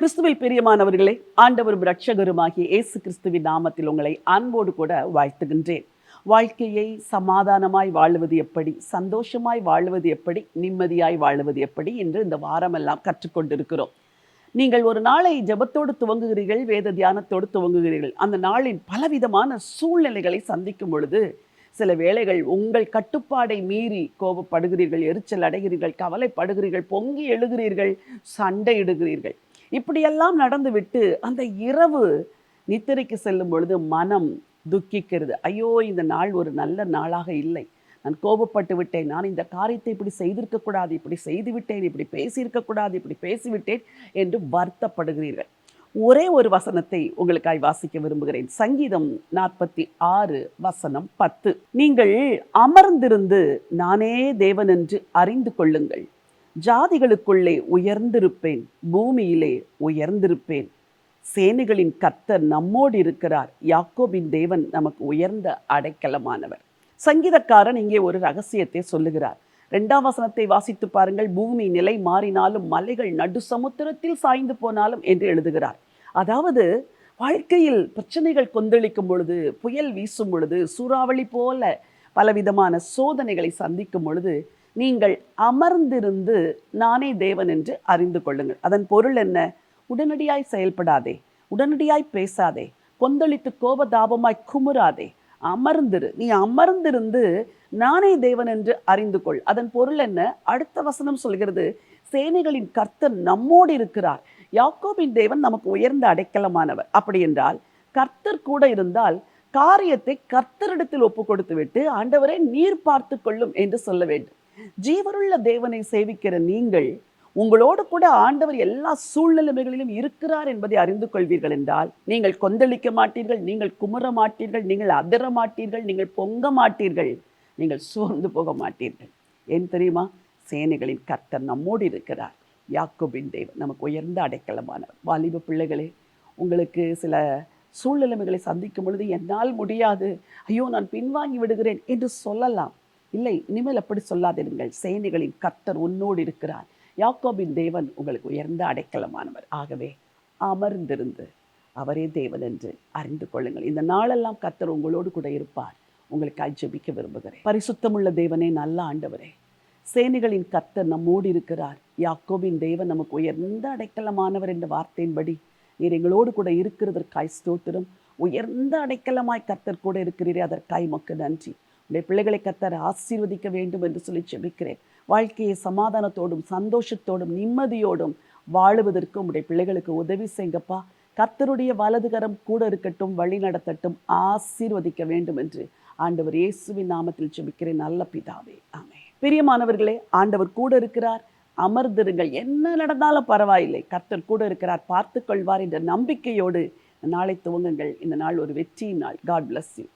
கிறிஸ்துவில் பிரியமானவர்களே ஆண்டவரும் இரட்சகருமாகிய இயேசு கிறிஸ்துவின் நாமத்தில் உங்களை அன்போடு கூட வாழ்த்துகின்றேன். வாழ்க்கையை சமாதானமாய் வாழுவது எப்படி சந்தோஷமாய் வாழுவது எப்படி நிம்மதியாய் வாழுவது எப்படி என்று இந்த வாரமெல்லாம் கற்றுக்கொண்டிருக்கிறோம். நீங்கள் ஒரு நாளை ஜெபத்தோடு துவங்குகிறீர்கள் வேத தியானத்தோடு துவங்குகிறீர்கள் அந்த நாளின் பலவிதமான சூழ்நிலைகளை சந்திக்கும் பொழுது சில வேளைகள் உங்கள் கட்டுப்பாடை மீறி கோபப்படுகிறீர்கள் எரிச்சல் அடைகிறீர்கள் கவலைப்படுகிறீர்கள் பொங்கி எழுகிறீர்கள் சண்டையிடுகிறீர்கள் இப்படியெல்லாம் நடந்துவிட்டு அந்த இரவு நித்திரைக்கு செல்லும் பொழுது மனம் துக்கிக்கிறது. ஐயோ இந்த நாள் ஒரு நல்ல நாளாக இல்லை. நான் கோபப்பட்டு விட்டேன். நான் இந்த காரியத்தை இப்படி செய்திருக்கக்கூடாது இப்படி செய்து விட்டேன் இப்படி பேசியிருக்கக்கூடாது இப்படி பேசிவிட்டேன் என்று வருத்தப்படுகிறீர்கள். ஒரே ஒரு வசனத்தை உங்களுக்காய் வாசிக்க விரும்புகிறேன். சங்கீதம் நாற்பத்தி ஆறு வசனம் பத்து. நீங்கள் அமர்ந்திருந்து நானே தேவன் என்று அறிந்து கொள்ளுங்கள். ஜாதிகளுக்குள்ளே உயர்ந்திருப்பேன் பூமியிலே உயர்ந்திருப்பேன். சேனைகளின் கர்த்தர் நம்மோடு இருக்கிறார். யாக்கோபின் தேவன் நமக்கு உயர்ந்த அடைக்கலமானவர். சங்கீதக்காரன் இங்கே ஒரு ரகசியத்தை சொல்லுகிறார். ரெண்டாம் வசனத்தை வாசித்து பாருங்கள். பூமி நிலை மாறினாலும் மலைகள் நடு சமுத்திரத்தில் சாய்ந்து போனாலும் என்று எழுதுகிறார். அதாவது வாழ்க்கையில் பிரச்சனைகள் கொந்தளிக்கும் பொழுது புயல் வீசும் பொழுது சூறாவளி போல பலவிதமான சோதனைகளை சந்திக்கும் பொழுது நீங்கள் அமர்ந்திருந்து நானே தேவன் என்று அறிந்து கொள்ளுங்கள். அதன் பொருள் என்ன? உடனடியாய் செயல்படாதே. உடனடியாய் பேசாதே. கொந்தளித்து கோபதாபமாய் குமுறாதே. அமர்ந்திரு. நீ அமர்ந்திருந்து நானே தேவன் என்று அறிந்து கொள். அதன் பொருள் என்ன? அடுத்த வசனம் சொல்கிறது சேனைகளின் கர்த்தர் நம்மோடு இருக்கிறார். யாக்கோபின் தேவன் நமக்கு உயர்ந்த அடைக்கலமானவர். அப்படி என்றால் கர்த்தர் கூட இருந்தால் காரியத்தை கர்த்தரிடத்தில் ஒப்பு கொடுத்து விட்டு ஆண்டவரை நீர் பார்த்து கொள்ளும் என்று சொல்ல வேண்டும். ஜீவருள்ள தேவனை சேவிக்கிற நீங்கள் உங்களோடு கூட ஆண்டவர் எல்லா சூழ்நிலைமைகளிலும் இருக்கிறார் என்பதை அறிந்து கொள்வீர்கள் என்றால் நீங்கள் கொந்தளிக்க மாட்டீர்கள் நீங்கள் குமர மாட்டீர்கள் நீங்கள் அதிர மாட்டீர்கள் நீங்கள் பொங்க மாட்டீர்கள் நீங்கள் சோர்ந்து போக மாட்டீர்கள். ஏன் தெரியுமா? சேனைகளின் கர்த்தர் நம்மோடு இருக்கிறார். யாக்கோபின் தேவன் நமக்கு உயர்ந்த அடைக்கலமானவர். வாலிப பிள்ளைகளே உங்களுக்கு சில சூழ்நிலைமைகளை சந்திக்கும் பொழுது என்னால் முடியாது. ஐயோ நான் பின்வாங்கி விடுகிறேன் என்று சொல்லலாம். இல்லை இனிமேல் அப்படி சொல்லாதிருங்கள். சேனைகளின் கர்த்தர் உன்னோடு இருக்கிறார். யாக்கோபின் தேவன் உங்களுக்கு உயர்ந்த அடைக்கலமானவர். ஆகவே அமர்ந்திருந்து அவரே தேவன் என்று அறிந்து கொள்ளுங்கள். இந்த நாளெல்லாம் கர்த்தர் உங்களோடு கூட இருப்பார். உங்களுக்கு ஜெபிக்க விரும்புகிறேன். பரிசுத்தமுள்ள தேவனே நல்ல ஆண்டவரே. சேனைகளின் கர்த்தர் நம்மோடு இருக்கிறார். யாக்கோபின் தேவன் நமக்கு உயர்ந்த அடைக்கலமானவர் என்ற வார்த்தையின்படி நீர் எங்களோடு கூட இருக்கிறதற்காய் ஸ்தோத்திரம். உயர்ந்த அடைக்கலமாய் கர்த்தர் கூட இருக்கிறீரே அதற்காய் மக்கு நன்றி. உடைய பிள்ளைகளை கத்தர் ஆசீர்வதிக்க வேண்டும் என்று சொல்லி ஜெபிக்கிறேன். வாழ்க்கையை சமாதானத்தோடும் சந்தோஷத்தோடும் நிம்மதியோடும் வாழுவதற்கு உடைய பிள்ளைகளுக்கு உதவி செய்யுங்கப்பா. கர்த்தருடைய வலதுகரம் கூட இருக்கட்டும் வழி நடத்தட்டும் ஆசீர்வதிக்க வேண்டும் என்று ஆண்டவர் இயேசுவின் நாமத்தில் ஜெபிக்கிறேன். நல்ல பிதாவே ஆமே பிரியமானவர்களே ஆண்டவர் கூட இருக்கிறார். அமர்ந்திருங்கள். என்ன நடந்தாலும் பரவாயில்லை. கர்த்தர் கூட இருக்கிறார். பார்த்து கொள்வார் என்ற நம்பிக்கையோடு நாளை துவங்குங்கள். இந்த நாள் ஒரு வெற்றியின் நாள். God bless you